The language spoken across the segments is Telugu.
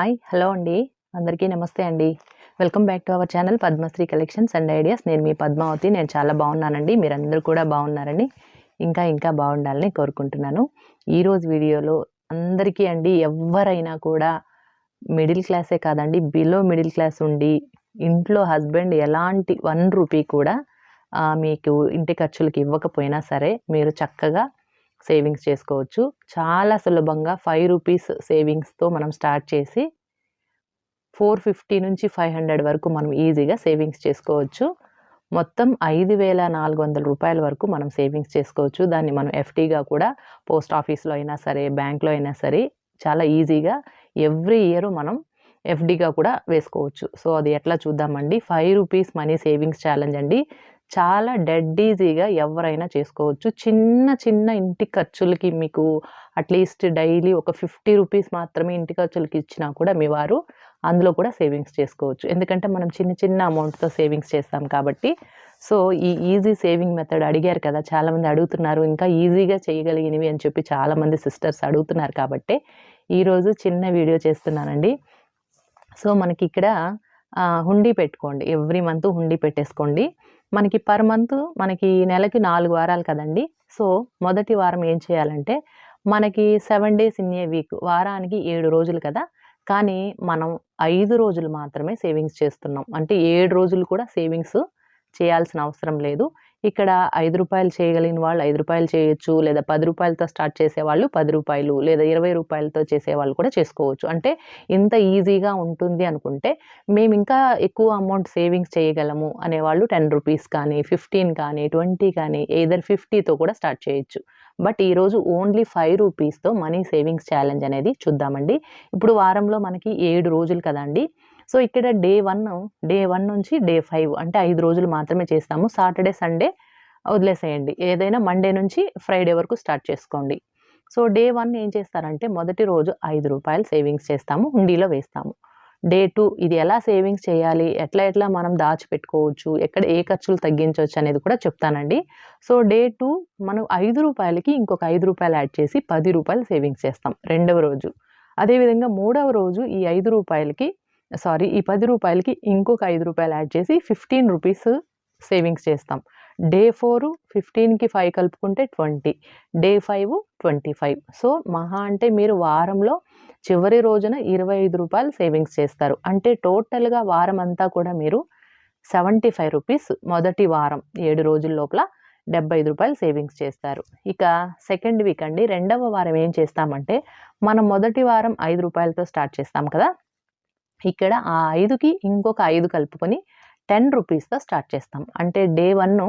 హాయ్ హలో అండి. అందరికీ నమస్తే అండి. Welcome back to our channel Padmasri collections and ideas. నేను మీ పద్మావతి. నేను చాలా బాగున్నానండి. మీరందరూ కూడా బాగున్నారని ఇంకా ఇంకా బాగుండాలని కోరుకుంటున్నాను. ఈరోజు వీడియోలో అందరికీ అండి ఎవరైనా కూడా మిడిల్ క్లాసే కాదండి బిలో మిడిల్ క్లాస్ ఉండి ఇంట్లో హస్బెండ్ ఎలాంటి వన్ రూపీ కూడా మీకు ఇంటి ఖర్చులకు ఇవ్వకపోయినా సరే మీరు చక్కగా సేవింగ్స్ చేసుకోవచ్చు. చాలా సులభంగా ఫైవ్ రూపీస్ సేవింగ్స్తో మనం స్టార్ట్ చేసి ఫోర్ ఫిఫ్టీ నుంచి ఫైవ్ హండ్రెడ్ వరకు మనం ఈజీగా సేవింగ్స్ చేసుకోవచ్చు. మొత్తం ఐదు వేల నాలుగు వందల రూపాయల వరకు మనం సేవింగ్స్ చేసుకోవచ్చు. దాన్ని మనం ఎఫ్డీగా కూడా పోస్ట్ ఆఫీస్లో అయినా సరే బ్యాంక్లో అయినా సరే చాలా ఈజీగా ఎవ్రీ ఇయర్ మనం ఎఫ్డీగా కూడా వేసుకోవచ్చు. సో అది ఎట్లా చూద్దామండి? Five rupees money savings challenge అండి. చాలా డెడ్ ఈజీగా ఎవరైనా చేసుకోవచ్చు. చిన్న చిన్న ఇంటి ఖర్చులకి మీకు అట్లీస్ట్ డైలీ ఒక ఫిఫ్టీ రూపీస్ మాత్రమే ఇంటి ఖర్చులకి ఇచ్చినా కూడా మీ వారు అందులో కూడా సేవింగ్స్ చేసుకోవచ్చు. ఎందుకంటే మనం చిన్న చిన్న అమౌంట్తో సేవింగ్స్ చేస్తాం కాబట్టి. సో ఈ ఈజీ సేవింగ్ మెథడ్ అడిగారు కదా చాలామంది అడుగుతున్నారు ఇంకా ఈజీగా చేయగలిగినవి అని చెప్పి చాలామంది సిస్టర్స్ అడుగుతున్నారు కాబట్టి ఈరోజు చిన్న వీడియో చేస్తున్నానండి. సో మనకి ఇక్కడ హుండీ పెట్టుకోండి. ఎవ్రీ మంత్ హుండీ పెట్టేసుకోండి. మనకి పర్ మంత్ మనకి నెలకి నాలుగు వారాలు కదండి. సో మొదటి వారం ఏం చేయాలంటే మనకి seven days in a week వారానికి ఏడు రోజులు కదా. కానీ మనం ఐదు రోజులు మాత్రమే సేవింగ్స్ చేస్తున్నాం. అంటే ఏడు రోజులు కూడా సేవింగ్స్ చేయాల్సిన అవసరం లేదు. ఇక్కడ ఐదు రూపాయలు చేయగలిగిన వాళ్ళు ఐదు రూపాయలు చేయొచ్చు లేదా పది రూపాయలతో స్టార్ట్ చేసేవాళ్ళు పది రూపాయలు లేదా ఇరవై రూపాయలతో చేసేవాళ్ళు కూడా చేసుకోవచ్చు. అంటే ఇంత ఈజీగా ఉంటుంది అనుకుంటే మేము ఇంకా ఎక్కువ అమౌంట్ సేవింగ్స్ చేయగలము అనేవాళ్ళు టెన్ రూపీస్ కానీ ఫిఫ్టీన్ కానీ ట్వంటీ కానీ ఏదర్ ఫిఫ్టీతో కూడా స్టార్ట్ చేయొచ్చు. బట్ ఈరోజు ఓన్లీ ఫైవ్ రూపీస్తో మనీ సేవింగ్స్ ఛాలెంజ్ అనేది చూద్దామండి. ఇప్పుడు వారంలో మనకి ఏడు రోజులు కదండి. సో ఇక్కడ డే వన్ డే వన్ నుంచి డే ఫైవ్ అంటే ఐదు రోజులు మాత్రమే చేస్తాము. సాటర్డే సండే వదిలేసేయండి. ఏదైనా మండే నుంచి ఫ్రైడే వరకు స్టార్ట్ చేసుకోండి. సో డే వన్ ఏం చేస్తారంటే మొదటి రోజు ఐదు రూపాయలు సేవింగ్స్ చేస్తాము హుండీలో వేస్తాము. డే టూ ఇది ఎలా సేవింగ్స్ చేయాలి ఎట్లా ఎట్లా మనం దాచిపెట్టుకోవచ్చు ఎక్కడ ఏ ఖర్చులు తగ్గించవచ్చు అనేది కూడా చెప్తానండి. సో డే టూ మనం ఐదు రూపాయలకి ఇంకొక ఐదు రూపాయలు యాడ్ చేసి పది రూపాయలు సేవింగ్స్ చేస్తాం రెండవ రోజు. అదేవిధంగా మూడవ రోజు ఈ ఐదు రూపాయలకి సారీ ఈ పది రూపాయలకి ఇంకొక ఐదు రూపాయలు యాడ్ చేసి ఫిఫ్టీన్ రూపీస్ సేవింగ్స్ చేస్తాం. డే ఫోర్ ఫిఫ్టీన్కి ఫైవ్ కలుపుకుంటే twenty day five twenty five. So మహా అంటే మీరు వారంలో చివరి రోజున ఇరవై ఐదు రూపాయలు సేవింగ్స్ చేస్తారు. అంటే టోటల్గా వారం అంతా కూడా మీరు సెవెంటీ ఫైవ్ రూపీస్ మొదటి వారం ఏడు రోజుల లోపల డెబ్బై ఐదు రూపాయలు సేవింగ్స్ చేస్తారు. ఇక సెకండ్ వీక్ అండి రెండవ వారం ఏం చేస్తామంటే మనం మొదటి వారం ఐదు రూపాయలతో స్టార్ట్ చేస్తాం కదా ఇక్కడ ఆ ఐదుకి ఇంకొక ఐదు కలుపుకొని టెన్ రూపీస్తో స్టార్ట్ చేస్తాం. అంటే డే వన్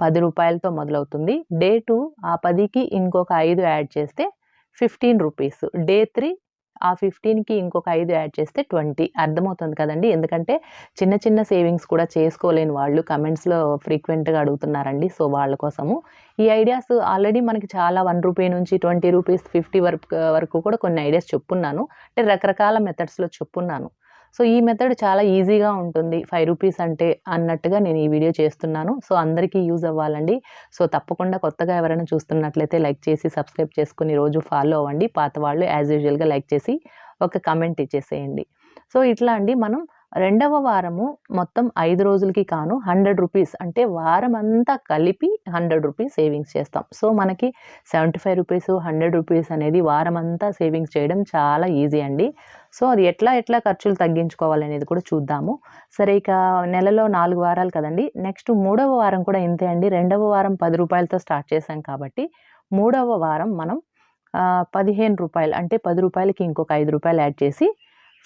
పది రూపాయలతో మొదలవుతుంది. డే టూ ఆ పదికి ఇంకొక ఐదు యాడ్ చేస్తే ఫిఫ్టీన్ రూపీస్. డే త్రీ ఆ ఫిఫ్టీన్కి ఇంకొక ఐదు యాడ్ చేస్తే ట్వంటీ. అర్థమవుతుంది కదండి? ఎందుకంటే చిన్న చిన్న సేవింగ్స్ కూడా చేసుకోలేని వాళ్ళు కమెంట్స్లో ఫ్రీక్వెంట్గా అడుగుతున్నారండి. సో వాళ్ళ కోసము. ఈ ఐడియాస్ ఆల్రెడీ మనకి చాలా వన్ రూపీ నుంచి ట్వంటీ రూపీస్ ఫిఫ్టీ వరకు వరకు కూడా కొన్ని ఐడియాస్ చెప్పున్నాను. అంటే రకరకాల మెథడ్స్లో చెప్పున్నాను. సో ఈ మెథడ్ చాలా ఈజీగా ఉంటుంది. ఫైవ్ రూపీస్ అంటే అన్నట్టుగా నేను ఈ వీడియో చేస్తున్నాను. సో అందరికీ యూజ్ అవ్వాలండి. సో తప్పకుండా కొత్తగా ఎవరైనా చూస్తున్నట్లయితే లైక్ చేసి సబ్స్క్రైబ్ చేసుకుని రోజు ఫాలో అవ్వండి. పాత వాళ్ళు యాజ్ యూజువల్గా లైక్ చేసి ఒక కమెంట్ ఇచ్చేసేయండి. సో ఇట్లా అండి మనం రెండవ వారము మొత్తం ఐదు రోజులకి కాను హండ్రెడ్ రూపీస్ అంటే వారం అంతా కలిపి హండ్రెడ్ రూపీస్ సేవింగ్స్ చేస్తాం. సో మనకి seventy five rupees hundred rupees అనేది వారం అంతా సేవింగ్స్ చేయడం చాలా ఈజీ అండి. సో అది ఎట్లా ఎట్లా ఖర్చులు తగ్గించుకోవాలనేది కూడా చూద్దాము. సరే ఇక నెలలో నాలుగు వారాలు కదండి. నెక్స్ట్ మూడవ వారం కూడా ఇంతే అండి. రెండవ వారం పది రూపాయలతో స్టార్ట్ చేశాం కాబట్టి మూడవ వారం మనం పదిహేను రూపాయలు అంటే పది రూపాయలకి ఇంకొక ఐదు రూపాయలు యాడ్ చేసి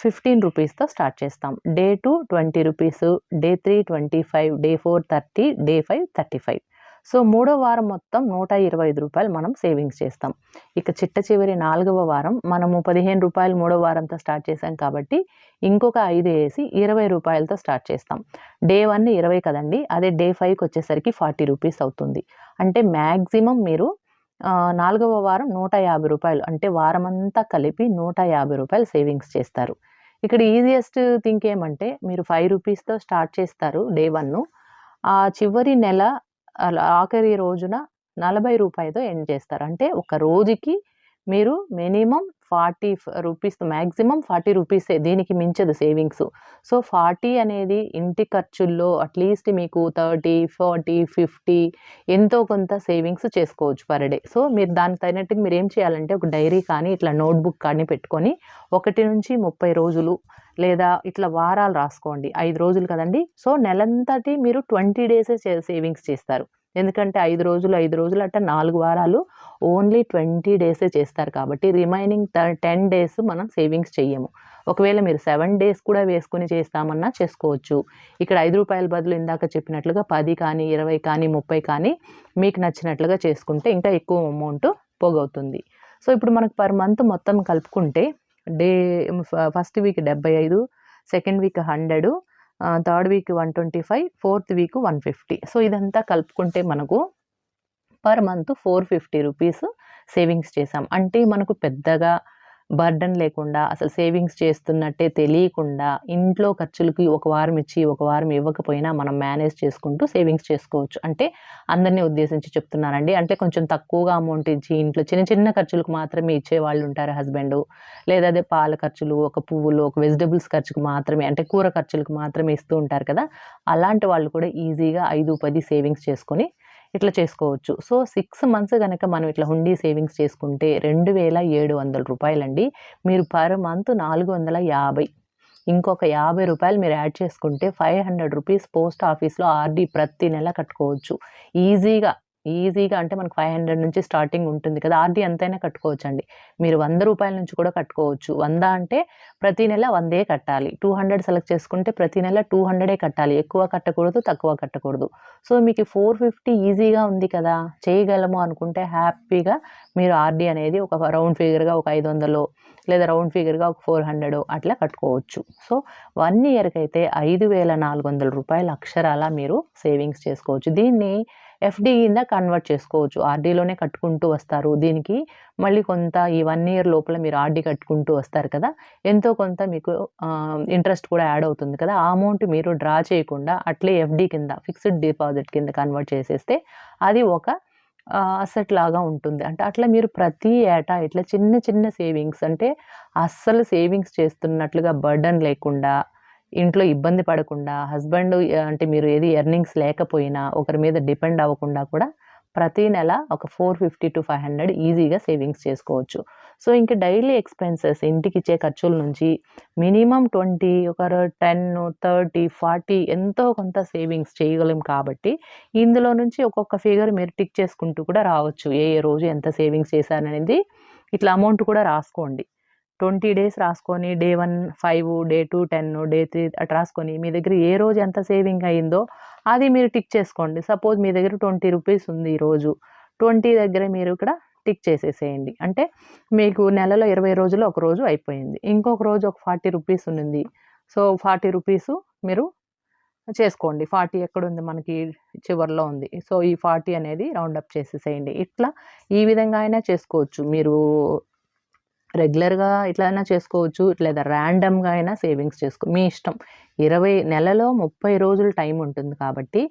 ఫిఫ్టీన్ రూపీస్తో స్టార్ట్ చేస్తాం. Day two twenty rupees day three twenty five day four thirty day five thirty five. So మూడో వారం మొత్తం నూట ఇరవై ఐదు రూపాయలు మనం సేవింగ్స్ చేస్తాం. ఇక చిట్ట చివరి నాలుగవ వారం మనము పదిహేను రూపాయలు మూడో వారంతో స్టార్ట్ చేసాం కాబట్టి ఇంకొక ఐదు వేసి ఇరవై రూపాయలతో స్టార్ట్ చేస్తాం. డే వన్ ఇరవై కదండి అదే డే ఫైవ్కి వచ్చేసరికి ఫార్టీ రూపీస్ అవుతుంది. అంటే మ్యాక్సిమం మీరు నాలుగవ వారం నూట యాభై రూపాయలు. అంటే వారమంతా కలిపి నూట యాభై రూపాయలు సేవింగ్స్ చేస్తారు. ఇక్కడ ఈజియెస్ట్ థింక్ ఏమంటే మీరు ఫైవ్ రూపీస్తో స్టార్ట్ చేస్తారు డే వన్ను. ఆ చివరి నెల ఆఖరి రోజున నలభై రూపాయలతో ఎండ్ చేస్తారు. అంటే ఒక రోజుకి మీరు minimum forty rupees maximum forty రూపీసే దీనికి మించదు సేవింగ్స్. సో ఫార్టీ అనేది ఇంటి ఖర్చుల్లో అట్లీస్ట్ మీకు థర్టీ ఫార్టీ ఫిఫ్టీ ఎంతో కొంత సేవింగ్స్ చేసుకోవచ్చు పర్ డే. సో మీరు దానికి తగినట్టు మీరు ఏం చేయాలంటే ఒక డైరీ కానీ ఇట్లా నోట్బుక్ కానీ పెట్టుకొని ఒకటి నుంచి ముప్పై రోజులు లేదా ఇట్లా వారాలు రాసుకోండి. ఐదు రోజులు కదండి. సో నెలంతటి మీరు ట్వంటీ డేసే సేవింగ్స్ చేస్తారు. ఎందుకంటే ఐదు రోజులు ఐదు రోజులు అంటే నాలుగు వారాలు ఓన్లీ ట్వంటీ డేసే చేస్తారు కాబట్టి రిమైనింగ్ టెన్ డేస్ మనం సేవింగ్స్ చెయ్యము. ఒకవేళ మీరు సెవెన్ డేస్ కూడా వేసుకుని చేస్తామన్నా చేసుకోవచ్చు. ఇక్కడ ఐదు రూపాయల బదులు ఇందాక చెప్పినట్లుగా పది కానీ ఇరవై కానీ ముప్పై కానీ మీకు నచ్చినట్లుగా చేసుకుంటే ఇంకా ఎక్కువ అమౌంట్ పోగవుతుంది. సో ఇప్పుడు మనకు పర్ మంత్ మొత్తం కలుపుకుంటే డే ఫస్ట్ వీక్ డెబ్బై ఐదు second week hundred third week one twenty five fourth week one fifty. So ఇదంతా కలుపుకుంటే మనకు per month four fifty rupees savings చేసాం అంటే మనకు పెద్దగా బర్డన్ లేకుండా అసలు సేవింగ్స్ చేస్తున్నట్టే తెలియకుండా ఇంట్లో ఖర్చులకి ఒక వారం ఇచ్చి ఒక వారం ఇవ్వకపోయినా మనం మేనేజ్ చేసుకుంటూ సేవింగ్స్ చేసుకోవచ్చు. అంటే అందరినీ ఉద్దేశించి చెప్తున్నానండి. అంటే కొంచెం తక్కువగా అమౌంట్ ఇచ్చి ఇంట్లో చిన్న చిన్న ఖర్చులకు మాత్రమే ఇచ్చే వాళ్ళు ఉంటారు హస్బెండ్. లేదా అదే పాల ఖర్చులు ఒక పువ్వులు ఒక వెజిటబుల్స్ ఖర్చుకు మాత్రమే అంటే కూర ఖర్చులకు మాత్రమే ఇస్తూ ఉంటారు కదా. అలాంటి వాళ్ళు కూడా ఈజీగా ఐదు పది సేవింగ్స్ చేసుకొని ఇట్లా చేసుకోవచ్చు. సో సిక్స్ మంత్స్ కనుక మనం ఇట్లా హుండీ సేవింగ్స్ చేసుకుంటే రెండు వేల ఏడు వందల రూపాయలండి. మీరు పర్ మంత్ నాలుగు వందల యాభై. ఇంకొక యాభై రూపాయలు మీరు యాడ్ చేసుకుంటే ఫైవ్ హండ్రెడ్ రూపీస్ పోస్ట్ ఆఫీస్లో ఆర్డీ ప్రతి నెల కట్టుకోవచ్చు. ఈజీగా ఈజీగా అంటే మనకు ఫైవ్ హండ్రెడ్ నుంచి స్టార్టింగ్ ఉంటుంది కదా ఆర్డీ ఎంతైనా కట్టుకోవచ్చు అండి మీరు వంద రూపాయల నుంచి కూడా కట్టుకోవచ్చు. వంద అంటే ప్రతి నెల వందే కట్టాలి. టూ హండ్రెడ్ సెలెక్ట్ చేసుకుంటే ప్రతి నెల టూ హండ్రెడే కట్టాలి. ఎక్కువ కట్టకూడదు తక్కువ కట్టకూడదు. సో మీకు ఫోర్ ఫిఫ్టీ ఈజీగా ఉంది కదా చేయగలము అనుకుంటే హ్యాపీగా మీరు ఆర్డీ అనేది ఒక రౌండ్ ఫిగర్గా ఒక ఐదు వందలు లేదా రౌండ్ ఫిగర్గా ఒక ఫోర్ హండ్రెడ్ అట్లా కట్టుకోవచ్చు. సో వన్ ఇయర్కి అయితే ఐదు వేల నాలుగు వందల రూపాయల అక్షరాల మీరు సేవింగ్స్ చేసుకోవచ్చు. దీన్ని ఎఫ్డి కింద కన్వర్ట్ చేసుకోవచ్చు. ఆర్డీలోనే కట్టుకుంటూ వస్తారు. దీనికి మళ్ళీ కొంత ఈ వన్ ఇయర్ లోపల మీరు ఆర్డీ కట్టుకుంటూ వస్తారు కదా. ఎంతో కొంత మీకు ఇంట్రెస్ట్ కూడా యాడ్ అవుతుంది కదా. ఆ అమౌంట్ మీరు డ్రా చేయకుండా అట్లే ఎఫ్డి కింద ఫిక్స్డ్ డిపాజిట్ కింద కన్వర్ట్ చేసేస్తే అది ఒక అసెట్ లాగా ఉంటుంది. అంటే అట్లా మీరు ప్రతి ఏటా ఇట్లా చిన్న చిన్న సేవింగ్స్ అంటే అస్సలు సేవింగ్స్ చేస్తున్నట్లుగా బర్డన్ లేకుండా ఇంట్లో ఇబ్బంది పడకుండా హస్బెండ్ అంటే మీరు ఏది ఎర్నింగ్స్ లేకపోయినా ఒకరి మీద డిపెండ్ అవ్వకుండా కూడా ప్రతి నెల ఒక four fifty to five hundred ఈజీగా సేవింగ్స్ చేసుకోవచ్చు. సో ఇంకా డైలీ ఎక్స్పెన్సెస్ ఇంటికి ఇచ్చే ఖర్చుల నుంచి మినిమం ట్వంటీ ఒక టెన్ థర్టీ ఫార్టీ ఎంతో కొంత సేవింగ్స్ చేయగలం కాబట్టి ఇందులో నుంచి ఒక్కొక్క ఫిగర్ మీరు టిక్ చేసుకుంటూ కూడా రావచ్చు. ఏ ఏ రోజు ఎంత సేవింగ్స్ చేశారనేది. ఇట్లా అమౌంట్ కూడా రాసుకోండి. ట్వంటీ డేస్ రాసుకొని day one five day two ten day three అట్లా రాసుకొని మీ దగ్గర ఏ రోజు ఎంత సేవింగ్ అయిందో అది మీరు టిక్ చేసుకోండి. సపోజ్ మీ దగ్గర ట్వంటీ రూపీస్ ఉంది ఈరోజు ట్వంటీ దగ్గర మీరు ఇక్కడ టిక్ చేసేసేయండి. అంటే మీకు నెలలో ఇరవై రోజులు ఒక రోజు అయిపోయింది. ఇంకొక రోజు ఒక ఫార్టీ రూపీస్ ఉంది సో ఫార్టీ రూపీస్ మీరు చేసుకోండి. ఫార్టీ ఎక్కడుంది? మనకి చివరిలో ఉంది. సో ఈ ఫార్టీ అనేది రౌండప్ చేసేసేయండి. ఇట్లా ఈ విధంగా అయినా చేసుకోవచ్చు. మీరు రెగ్యులర్గా ఇట్లా అయినా చేసుకోవచ్చు లేదా ర్యాండమ్గా అయినా సేవింగ్స్ చేసుకో మీ ఇష్టం. ఇరవై నెలలో ముప్పై రోజులు టైం ఉంటుంది కాబట్టి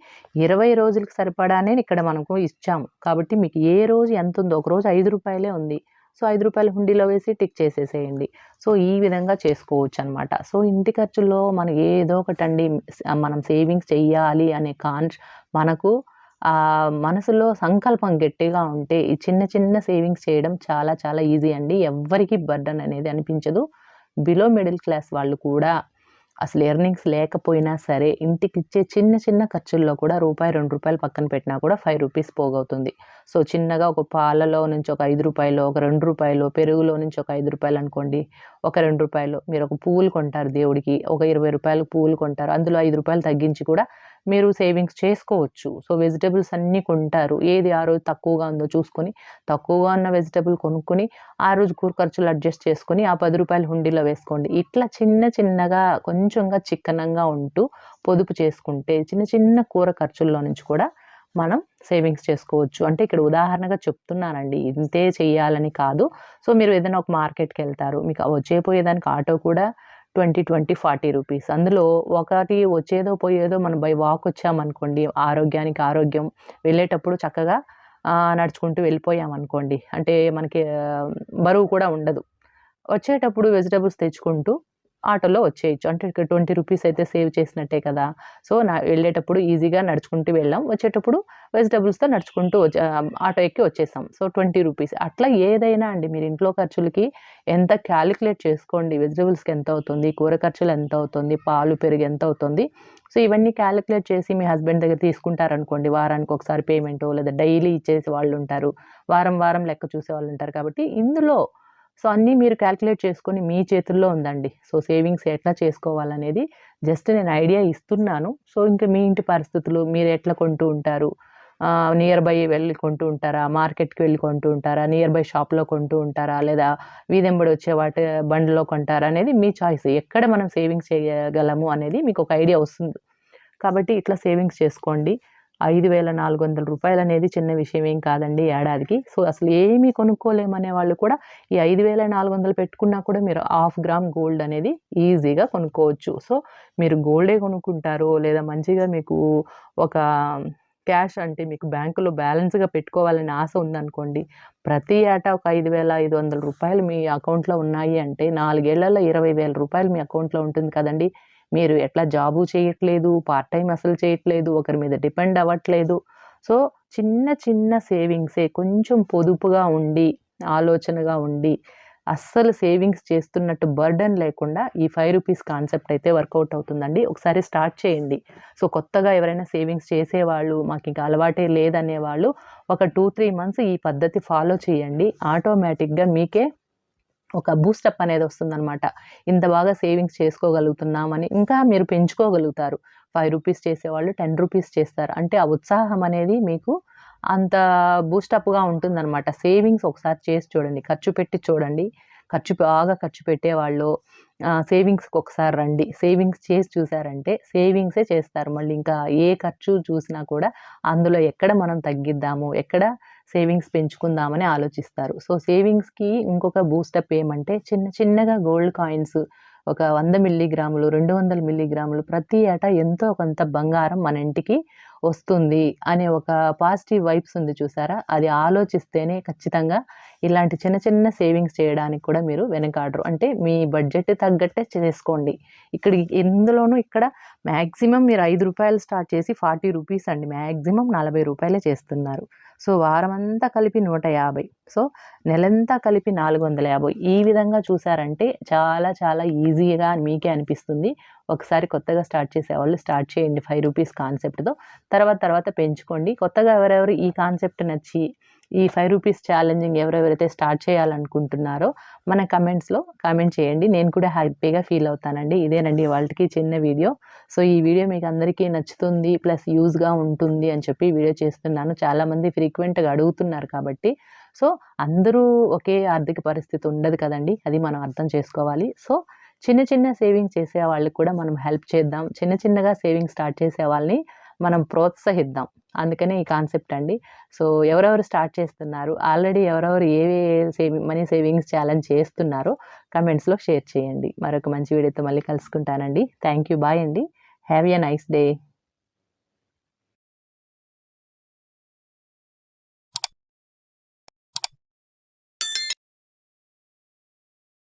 ఇరవై రోజులకు సరిపడానే ఇక్కడ మనకు ఇచ్చాము. కాబట్టి మీకు ఏ రోజు ఎంత ఉందో ఒక రోజు ఐదు రూపాయలే ఉంది. సో ఐదు రూపాయలు హుండీలో వేసి టిక్ చేసేసేయండి. సో ఈ విధంగా చేసుకోవచ్చు అనమాట సో ఇంటి ఖర్చుల్లో మనం ఏదో ఒకటండి మనం సేవింగ్స్ చెయ్యాలి అనే కాన్ మనకు మనసులో సంకల్పం గట్టిగా ఉంటే ఈ చిన్న చిన్న సేవింగ్స్ చేయడం చాలా చాలా ఈజీ అండి. ఎవ్వరికీ బర్డన్ అనేది అనిపించదు. బిలో మిడిల్ క్లాస్ వాళ్ళు కూడా అసలు ఎర్నింగ్స్ లేకపోయినా సరే ఇంటికి ఇచ్చే చిన్న చిన్న ఖర్చుల్లో కూడా రూపాయి రెండు రూపాయలు పక్కన పెట్టినా కూడా ఫైవ్ రూపీస్ పోగవుతుంది. సో చిన్నగా ఒక పాలలో నుంచి ఒక ఐదు రూపాయలు ఒక రెండు రూపాయలు పెరుగులో నుంచి ఒక ఐదు రూపాయలు అనుకోండి ఒక రెండు రూపాయలు మీరు ఒక పువ్వులు కొంటారు దేవుడికి ఒక ఇరవై రూపాయలు పువ్వులు కొంటారు అందులో ఐదు రూపాయలు తగ్గించి కూడా మీరు సేవింగ్స్ చేసుకోవచ్చు. సో వెజిటబుల్స్ అన్నీ కొంటారు. ఏది ఆ రోజు తక్కువగా ఉందో చూసుకొని తక్కువగా ఉన్న వెజిటబుల్ కొనుక్కొని ఆ రోజు కూర ఖర్చులు అడ్జస్ట్ చేసుకొని ఆ పది రూపాయలు హుండీలో వేసుకోండి. ఇట్లా చిన్న చిన్నగా కొంచెంగా చిక్కనంగా ఉంటూ పొదుపు చేసుకుంటే చిన్న చిన్న కూర ఖర్చుల్లో నుంచి కూడా మనం సేవింగ్స్ చేసుకోవచ్చు. అంటే ఇక్కడ ఉదాహరణగా చెప్తున్నానండి. ఇంతే చేయాలని కాదు. సో మీరు ఏదైనా ఒక మార్కెట్కి వెళ్తారు. మీకు వచ్చేపోయేదానికి ఆటో కూడా ట్వంటీ ట్వంటీ ఫార్టీ రూపీస్. అందులో ఒకటి వచ్చేదో పోయేదో మనం బై వాక్ వచ్చామనుకోండి ఆరోగ్యానికి ఆరోగ్యం వెళ్ళేటప్పుడు చక్కగా నడుచుకుంటూ వెళ్ళిపోయామనుకోండి అంటే మనకి బరువు కూడా ఉండదు. వచ్చేటప్పుడు వెజిటబుల్స్ తెచ్చుకుంటూ ఆటోలో వచ్చేయచ్చు. అంటే ఇక్కడ ట్వంటీ రూపీస్ అయితే సేవ్ చేసినట్టే కదా. సో నా వెళ్ళేటప్పుడు ఈజీగా నడుచుకుంటూ వెళ్ళాం. వచ్చేటప్పుడు వెజిటబుల్స్తో నడుచుకుంటూ వచ్చే ఆటో ఎక్కి వచ్చేసాం. So twenty rupees. అట్లా ఏదైనా అండి మీరు ఇంట్లో ఖర్చులకి ఎంత క్యాలిక్యులేట్ చేసుకోండి. వెజిటబుల్స్కి ఎంత అవుతుంది? కూర ఖర్చులు ఎంత అవుతుంది? పాలు పెరుగు ఎంత అవుతుంది? సో ఇవన్నీ క్యాలిక్యులేట్ చేసి మీ హస్బెండ్ దగ్గర తీసుకుంటారనుకోండి. వారానికి ఒకసారి పేమెంట్ లేదా డైలీ ఇచ్చేసి వాళ్ళు ఉంటారు వారం వారం లెక్క చూసే వాళ్ళు ఉంటారు కాబట్టి ఇందులో సో అన్నీ మీరు క్యాలిక్యులేట్ చేసుకొని మీ చేతుల్లో ఉందండి. సో సేవింగ్స్ ఎట్లా చేసుకోవాలనేది జస్ట్ నేను ఐడియా ఇస్తున్నాను. సో ఇంకా మీ ఇంటి పరిస్థితులు మీరు ఎట్లా కొంటూ ఉంటారు? నియర్ బై వెళ్ళి కొంటూ ఉంటారా? మార్కెట్కి వెళ్ళి కొంటూ ఉంటారా? నియర్ బై షాప్లో కొంటూ ఉంటారా? లేదా వీధెంబడి వచ్చే వాటి బండిలో కొంటారా? అనేది మీ చాయిస్ ఎక్కడ మనం సేవింగ్స్ చేయగలము అనేది మీకు ఒక ఐడియా వస్తుంది. కాబట్టి ఇట్లా సేవింగ్స్ చేసుకోండి. ఐదు వేల నాలుగు వందల రూపాయలు అనేది చిన్న విషయం ఏం కాదండి ఏడాదికి. సో అసలు ఏమీ కొనుక్కోలేమనే వాళ్ళు కూడా ఈ ఐదు వేల నాలుగు వందలు పెట్టుకున్నా కూడా మీరు హాఫ్ గ్రామ్ గోల్డ్ అనేది ఈజీగా కొనుక్కోవచ్చు. సో మీరు గోల్డే కొనుక్కుంటారు లేదా మంచిగా మీకు ఒక క్యాష్ అంటే మీకు బ్యాంకులో బ్యాలెన్స్గా పెట్టుకోవాలని ఆశ ఉందనుకోండి ప్రతి ఏటా ఒక ఐదు వేల ఐదు వందల రూపాయలు మీ అకౌంట్లో ఉన్నాయి అంటే నాలుగేళ్ళలో ఇరవై వేల రూపాయలు మీ అకౌంట్లో ఉంటుంది కదండి. మీరు ఎట్లా జాబు చేయట్లేదు పార్ట్ టైం అసలు చేయట్లేదు ఒకరి మీద డిపెండ్ అవ్వట్లేదు. సో చిన్న చిన్న సేవింగ్సే కొంచెం పొదుపుగా ఉండి ఆలోచనగా ఉండి అస్సలు సేవింగ్స్ చేస్తున్నట్టు బర్డన్ లేకుండా ఈ ఫైవ్ రూపీస్ కాన్సెప్ట్ అయితే వర్కౌట్ అవుతుందండి. ఒకసారి స్టార్ట్ చేయండి. సో కొత్తగా ఎవరైనా సేవింగ్స్ చేసేవాళ్ళు మాకు ఇంకా అలవాటే లేదనే వాళ్ళు ఒక టూ త్రీ మంత్స్ ఈ పద్ధతి ఫాలో చేయండి. ఆటోమేటిక్గా మీకే ఒక బూస్టప్ అనేది వస్తుందనమాట ఇంత బాగా సేవింగ్స్ చేసుకోగలుగుతున్నామని ఇంకా మీరు పెంచుకోగలుగుతారు. ఫైవ్ రూపీస్ చేసేవాళ్ళు టెన్ రూపీస్ చేస్తారు. అంటే ఆ ఉత్సాహం అనేది మీకు అంత బూస్టప్గా ఉంటుందన్నమాట. సేవింగ్స్ ఒకసారి చేసి చూడండి. ఖర్చు పెట్టి చూడండి. ఖర్చు బాగా ఖర్చు పెట్టేవాళ్ళు. సేవింగ్స్కి ఒకసారి రండి. సేవింగ్స్ చేసి చూసారంటే సేవింగ్సే చేస్తారు. మళ్ళీ ఇంకా ఏ ఖర్చు చూసినా కూడా అందులో ఎక్కడ మనం తగ్గిద్దాము ఎక్కడ సేవింగ్స్ పెంచుకుందామని ఆలోచిస్తారు. సో సేవింగ్స్కి ఇంకొక బూస్టప్ ఏమంటే చిన్న చిన్నగా గోల్డ్ కాయిన్స్ ఒక వంద మిల్లీగ్రాములు రెండు వందల మిల్లీగ్రాములు ప్రతి ఏటా ఎంతో కొంత బంగారం మన ఇంటికి వస్తుంది అనే ఒక పాజిటివ్ వైబ్స్ ఉంది చూసారా? అది ఆలోచిస్తేనే ఖచ్చితంగా ఇలాంటి చిన్న చిన్న సేవింగ్స్ చేయడానికి కూడా మీరు వెనకాడరు. అంటే మీ బడ్జెట్ తగ్గట్టే చేసుకోండి. ఇక్కడ ఎందులోనూ ఇక్కడ మ్యాక్సిమం మీరు ఐదు రూపాయలు స్టార్ట్ చేసి ఫార్టీ రూపీస్ అండి. మ్యాక్సిమం నలభై రూపాయలే చేస్తున్నారు. సో వారమంతా కలిపి నూట యాభై సో నెలంతా కలిపి నాలుగు వందల యాభై ఈ విధంగా చూసారంటే చాలా చాలా ఈజీగా మీకే అనిపిస్తుంది. ఒకసారి కొత్తగా స్టార్ట్ చేసేవాళ్ళు స్టార్ట్ చేయండి ఫైవ్ రూపీస్ కాన్సెప్ట్తో. తర్వాత తర్వాత పెంచుకోండి. కొత్తగా ఎవరెవరు ఈ కాన్సెప్ట్ నచ్చి ఈ ఫైవ్ రూపీస్ ఛాలెంజింగ్ ఎవరెవరైతే స్టార్ట్ చేయాలనుకుంటున్నారో మన కమెంట్స్లో కామెంట్ చేయండి. నేను కూడా హ్యాపీగా ఫీల్ అవుతానండి. ఇదేనండి వాళ్ళకి చిన్న వీడియో సో ఈ వీడియో మీకు అందరికీ నచ్చుతుంది ప్లస్ యూజ్గా ఉంటుంది అని చెప్పి వీడియో చేస్తున్నాను. చాలామంది ఫ్రీక్వెంట్గా అడుగుతున్నారు కాబట్టి. సో అందరూ ఒకే ఆర్థిక పరిస్థితి ఉండదు కదండి. అది మనం అర్థం చేసుకోవాలి. సో చిన్న చిన్న సేవింగ్ చేసే వాళ్ళకి కూడా మనం హెల్ప్ చేద్దాం. చిన్న చిన్నగా సేవింగ్ స్టార్ట్ చేసే వాళ్ళని మనం ప్రోత్సహిద్దాం. అందుకనే ఈ కాన్సెప్ట్ అండి. సో ఎవరెవరు స్టార్ట్ చేస్తున్నారు ఆల్రెడీ ఎవరెవరు ఏ సేవింగ్ మనీ సేవింగ్స్ ఛాలెంజ్ చేస్తున్నారో కమెంట్స్లో షేర్ చేయండి. మరొక మంచి వీడియోతో మళ్ళీ కలుసుకుంటానండి. థ్యాంక్ యూ బాయ్ అండి. Have a nice day.